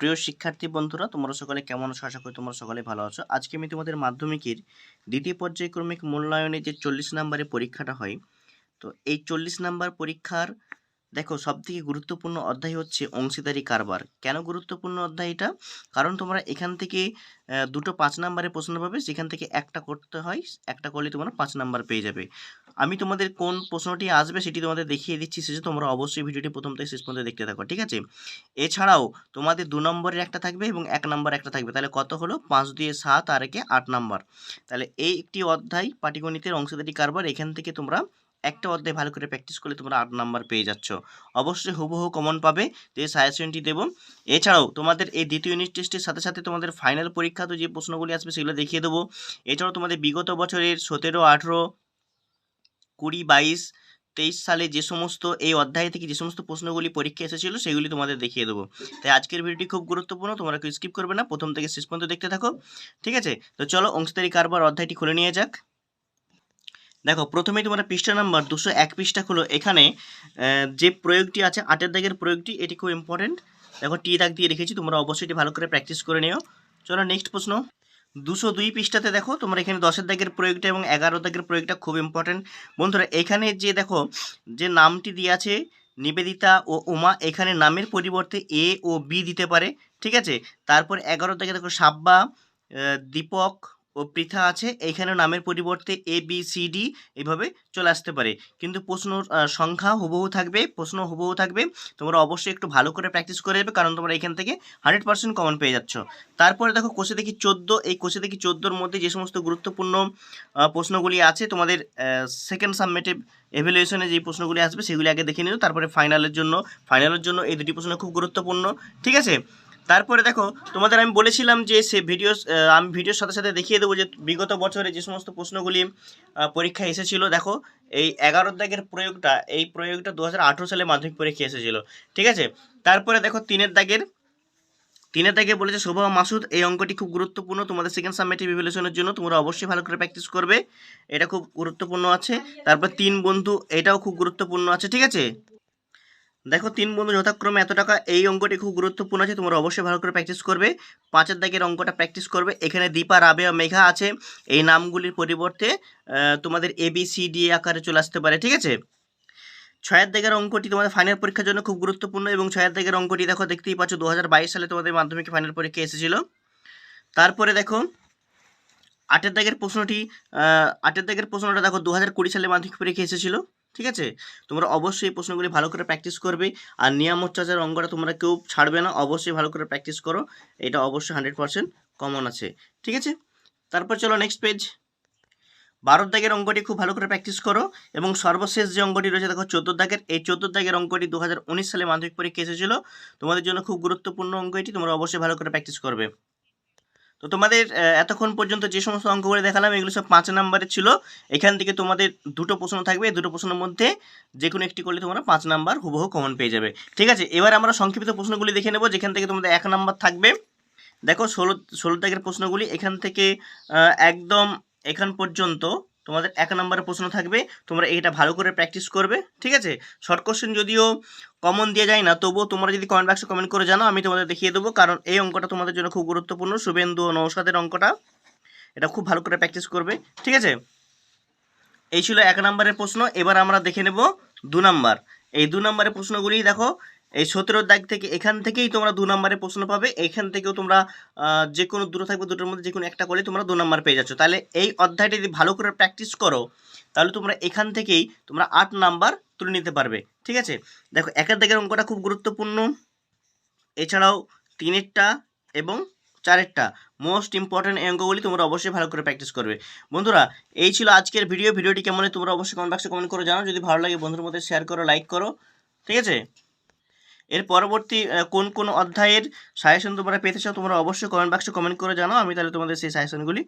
প্রিয় শিক্ষার্থী বন্ধুরা, তোমরা সকলে কেমন আছো? আশা করি তোমরা সকলে ভালো আছো। আজকে আমি তোমাদের মাধ্যমিকের দ্বিতীয় পর্যায়ক্রমিক মূল্যায়নে যে চল্লিশ নাম্বারের পরীক্ষাটা হয়, তো এই চল্লিশ নাম্বার পরীক্ষার দেখো, সবথেকে গুরুত্বপূর্ণ অধ্যায় হচ্ছে অংশীদারি কারবার। কেন গুরুত্বপূর্ণ অধ্যায় এটা? কারণ তোমরা এখান থেকে দুটো পাঁচ নাম্বারের প্রশ্ন পাবে সেখান থেকে একটা করতে হয়, একটা করলে তোমরা পাঁচ নাম্বার পেয়ে যাবে। আমি তোমাদের কোন প্রশ্নটি আসবে সেটি তোমাদের দেখিয়ে দিচ্ছি শেষে, তোমরা অবশ্যই ভিডিওটি প্রথম থেকে শেষ পর্যন্ত দেখতে থাকো, ঠিক আছে? এছাড়াও, তোমাদের দু নম্বরের একটা থাকবে এবং এক নম্বর একটা থাকবে, তাহলে কত হলো? পাঁচ দিয়ে সাত আর একে আট নাম্বার। তাহলে এই একটি অধ্যায় পাটিগণিতের অংশীদারি কারবার, এখান থেকে তোমরা একটা অধ্যায় ভালো করে প্র্যাকটিস করলে তোমরা আট নাম্বার পেয়ে যাচ্ছ। অবশ্যই হুবহু কমন পাবে, যে সাজেশনটি দেবো। এছাড়াও তোমাদের এই দ্বিতীয় ইউনিট টেস্টের সাথে সাথে তোমাদের ফাইনাল পরীক্ষাতে যে প্রশ্নগুলি আসবে সেগুলো দেখিয়ে দেবো। এছাড়াও তোমাদের বিগত বছরের সতেরো, আঠেরো, কুড়ি, বাইশ, তেইশ সালে যে সমস্ত এই অধ্যায় থেকে যে সমস্ত প্রশ্নগুলি পরীক্ষা এসেছিল সেগুলি তোমাদের দেখিয়ে দেবো। তাই আজকের ভিডিওটি খুব গুরুত্বপূর্ণ, তোমরা কেউ স্কিপ করবে না। প্রথম থেকে শেষ পর্যন্ত দেখতে থাকো। ঠিক আছে? তো চলো অংশীদারি কারবার অধ্যায়টি খুলে নিয়ে যাক। দেখো, প্রথমেই তোমরা পৃষ্ঠা নাম্বার দুশো এক পৃষ্ঠা খুলো। এখানে যে প্রয়োগটি আছে, আটের দাগের প্রয়োগটি, এটি খুব ইম্পর্টেন্ট দেখো, টি দাগ দিয়ে রেখেছি, তোমরা অবশ্যই এটি ভালো করে প্র্যাকটিস করে নিও। চলো নেক্সট প্রশ্ন। দুশো দুই পৃষ্ঠাতে দেখো, তোমরা এখানে দশের দাগের প্রয়োগটা এবং এগারো দাগের প্রয়োগটা খুব ইম্পর্টেন্ট বন্ধুরা, এখানে যে দেখো, যে নামটি দিয়ে আছে, নিবেদিতা ও উমা, এখানে নামের পরিবর্তে এ ও বি দিতে পারে, ঠিক আছে? তারপর এগারো দাগে দেখো, সাব্বা দীপক ও পৃথা আছে। এইখানে নামের পরিবর্তে এ বি সি ডি এভাবে চলে আসতে পারে। কিন্তু প্রশ্ন সংখ্যা হুবহু থাকবে, প্রশ্ন হুবহু থাকবে। তোমরা অবশ্যই একটু ভালো করে প্র্যাকটিস করে যাবে কারণ তোমরা এখান থেকে হান্ড্রেড পার্সেন্ট কমন পেয়ে যাচ্ছ। তারপরে দেখো কোষে দেখি চোদ্দ। এই কোষে দেখি চোদ্দোর মধ্যে যে সমস্ত গুরুত্বপূর্ণ প্রশ্নগুলি আছে, তোমাদের সেকেন্ড সাবমেটিভ এভ্যালুয়েশনে যে প্রশ্নগুলি আসবে, সেগুলি আগে দেখে নিও। তারপরে ফাইনালের জন্য ফাইনালের জন্য এই দুটি প্রশ্ন খুব গুরুত্বপূর্ণ। ঠিক আছে? তারপরে দেখো, তোমাদের আমি বলেছিলাম যে সে ভিডিও আমি ভিডিওর সাথে সাথে দেখিয়ে দেবো যে বিগত বছরে যে সমস্ত প্রশ্নগুলি পরীক্ষায় এসেছিল, দেখো, এই এগারো দাগের প্রয়োগটা, এই প্রয়োগটা দু হাজার আঠেরো সালে মাধ্যমিক পরীক্ষা এসেছিল, ঠিক আছে? তারপরে দেখো, তিনের দাগের, তিনের দাগে বলেছে শোভা মাসুদ, এই অঙ্কটি খুব গুরুত্বপূর্ণ, তোমাদের সেকেন্ড সাবমেটিভ ইভ্যালুয়েশনের জন্য, তোমরা অবশ্যই ভালো করে প্র্যাকটিস করবে, এটা খুব গুরুত্বপূর্ণ আছে, তারপর তিন বন্ধু, এটাও খুব গুরুত্বপূর্ণ আছে, ঠিক আছে? দেখো, তিন বন্ধু যথাক্রমে এত টাকা, এই অঙ্কটি খুব গুরুত্বপূর্ণ আছে, তোমরা অবশ্যই ভালো করে প্র্যাকটিস করবে। পাঁচের দাগের অঙ্কটা প্র্যাকটিস করবে। এখানে দীপা, রাবেয়া, মেঘা আছে। এই নামগুলির পরিবর্তে তোমাদের এ বি সি ডি আকারে চলে আসতে পারে, ঠিক আছে? ছয়ের দাগের অঙ্কটি তোমাদের ফাইনাল পরীক্ষার জন্য খুব গুরুত্বপূর্ণ এবং ছয়ের দাগের অঙ্কটি দেখো, দেখতেই পাচ্ছ দু হাজার বাইশ সালে তোমাদের মাধ্যমিক ফাইনাল পরীক্ষা এসেছিল। তারপরে দেখো, আটের দাগের প্রশ্নটি আটের দাগের প্রশ্নটা দেখো দু হাজার কুড়ি সালে মাধ্যমিক পরীক্ষা এসেছিল। ঠিক আছে? তোমরা অবশ্যই এই প্রশ্নগুলি ভালো করে প্র্যাকটিস করবে। আর নিয়ামত অঙ্কটা তোমরা কেউ ছাড়বে না, অবশ্যই ভালো করে প্র্যাকটিস করো। এটা অবশ্যই হান্ড্রেড পার্সেন্ট কমন আছে। ঠিক আছে? তারপর চলো নেক্সট পেজ বারো দাগের অঙ্কটি খুব ভালো করে প্র্যাকটিস করো এবং সর্বশেষ যে অঙ্কটি রয়েছে, দেখো চোদ্দ দাগের। এই চোদ্দ দাগের অঙ্কটি দু হাজার উনিশ সালে মাধ্যমিক পরীক্ষা এসেছিল। তোমাদের জন্য খুব গুরুত্বপূর্ণ অঙ্ক এটি, তোমরা অবশ্যই ভালো করে প্র্যাকটিস করবে। তো তোমাদের এতক্ষণ পর্যন্ত যে সমস্ত অঙ্কগুলি দেখালাম, এগুলো সব পাঁচ নাম্বারের ছিল। এখান থেকে তোমাদের দুটো প্রশ্ন থাকবে। দুটো প্রশ্নের মধ্যে যে কোনো একটি করলে তোমরা পাঁচ নাম্বার হুবহু কমন পেয়ে যাবে। ঠিক আছে, এবার আমরা সংক্ষিপ্ত প্রশ্নগুলি দেখে নেব, যেখান থেকে তোমাদের এক নাম্বার থাকবে। দেখো, ষোলো ষোলো দাগের প্রশ্নগুলি এখান থেকে একদম এখান পর্যন্ত তোমাদের এক নম্বরের প্রশ্ন থাকবে, তোমরা এটা ভালো করে প্র্যাকটিস করবে, ঠিক আছে? শর্ট কোশ্চেন যদিও কমন দিয়ে যায় না, তবুও তোমরা যদি কমেন্ট বক্সে কমেন্ট করে জানো, আমি তোমাদের দেখিয়ে দেবো। কারণ এই অঙ্কটা তোমাদের জন্য খুব গুরুত্বপূর্ণ। শুভেন্দু ও নৌসাদের অঙ্কটা, এটা খুব ভালো করে প্র্যাকটিস করবে, ঠিক আছে? এই ছিল এক নম্বরের প্রশ্ন। এবার আমরা দেখে নেব দু নম্বর। এই দু নম্বরের প্রশ্নগুলি দেখো এই সতেরোর দাগ থেকে এখান থেকেই তোমরা দু নম্বরে প্রশ্ন পাবে। এখান থেকেও তোমরা যে কোনো দুটো থাকবে, দুটোর মধ্যে যে কোনো একটা করলে তোমরা দু নম্বর পেয়ে যাচ্ছ। তাহলে এই অধ্যায়টি যদি ভালো করে প্র্যাকটিস করো, তাহলে তোমরা এখান থেকেই তোমরা আট নাম্বার তুলে নিতে পারবে। ঠিক আছে? দেখো, একের দাগের অঙ্কটা খুব গুরুত্বপূর্ণ। এছাড়াও তিনেরটা এবং চারেরটা মোস্ট ইম্পর্ট্যান্ট অঙ্কগুলি তোমরা অবশ্যই ভালো করে প্র্যাকটিস করবে। বন্ধুরা, এই ছিল আজকের ভিডিও ভিডিওটি কেমন তোমরা অবশ্যই কমেন্ট বক্সে কমেন্ট করে জানাও। যদি ভালো লাগে বন্ধুর মধ্যে শেয়ার করো লাইক করো। ঠিক আছে? এর পরবর্তী কোন কোন অধ্যায়ের সাজেশন তোমরা পেতে চাও, তোমরা অবশ্যই কমেন্ট বাক্সে কমেন্ট করে জানাও, আমি তাহলে তোমাদের সেই সাজেশনগুলি